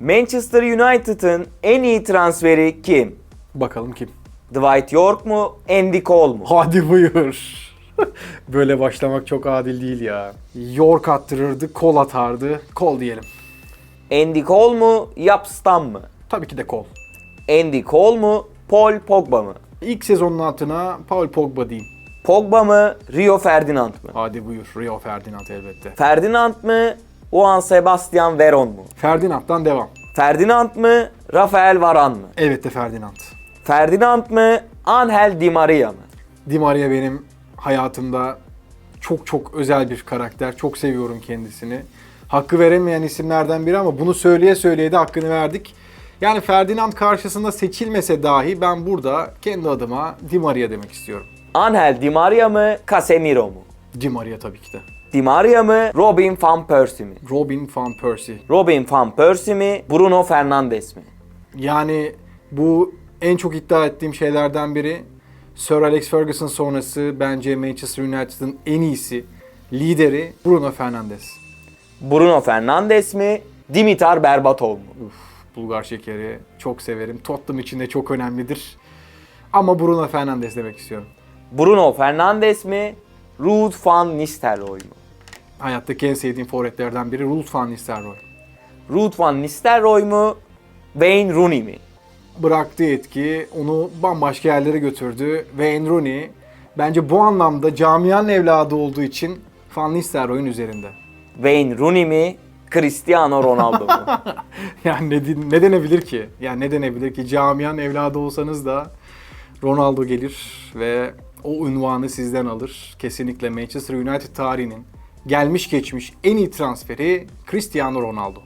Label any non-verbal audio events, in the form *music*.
Manchester United'ın en iyi transferi kim? Bakalım kim? Dwight York mu, Andy Cole mu? Hadi buyur. *laughs* Böyle başlamak çok adil değil ya. York attırırdı, kol atardı. Kol diyelim. Andy Cole mu, Yapstam mı? Tabii ki de kol. Andy Cole mu, Paul Pogba mı? İlk sezonun altına Paul Pogba diyeyim. Pogba mı, Rio Ferdinand mı? Hadi buyur. Rio Ferdinand elbette. Ferdinand mı, Juan Sebastian Veron mu? Ferdinand'dan devam. Ferdinand mı, Rafael Varane mı? Evet de Ferdinand. Ferdinand mı, Angel Di Maria mı? Di Maria benim hayatımda çok çok özel bir karakter. Çok seviyorum kendisini. Hakkı veremeyen isimlerden biri ama bunu söyleye söyleye de hakkını verdik. Yani Ferdinand karşısında seçilmese dahi ben burada kendi adıma Di Maria demek istiyorum. Angel Di Maria mı, Casemiro mu? Di Maria tabii ki de. Di Maria mı, Robin van Persie mi? Robin van Persie. Robin van Persie mi, Bruno Fernandes mi? Yani bu en çok iddia ettiğim şeylerden biri. Sir Alex Ferguson sonrası bence Manchester United'ın en iyisi, lideri Bruno Fernandes. Bruno Fernandes mi, Dimitar Berbatov mu? Uf, Bulgar şekeri çok severim. Tottenham için de çok önemlidir. Ama Bruno Fernandes demek istiyorum. Bruno Fernandes mi, Ruud van Nistelrooy mu? Hayattaki en sevdiğim forvetlerden biri Ruud van Nistelrooy. Ruud van Nistelrooy mu, Wayne Rooney mi? Bıraktığı etki onu bambaşka yerlere götürdü. Wayne Rooney bence bu anlamda camianın evladı olduğu için Van Nistelrooy'un üzerinde. Wayne Rooney mi, Cristiano Ronaldo mu? *laughs* Yani ne, ne denebilir ki? Yani ne denebilir ki? Camianın evladı olsanız da Ronaldo gelir ve o ünvanı sizden alır. Kesinlikle Manchester United tarihinin gelmiş geçmiş en iyi transferi Cristiano Ronaldo.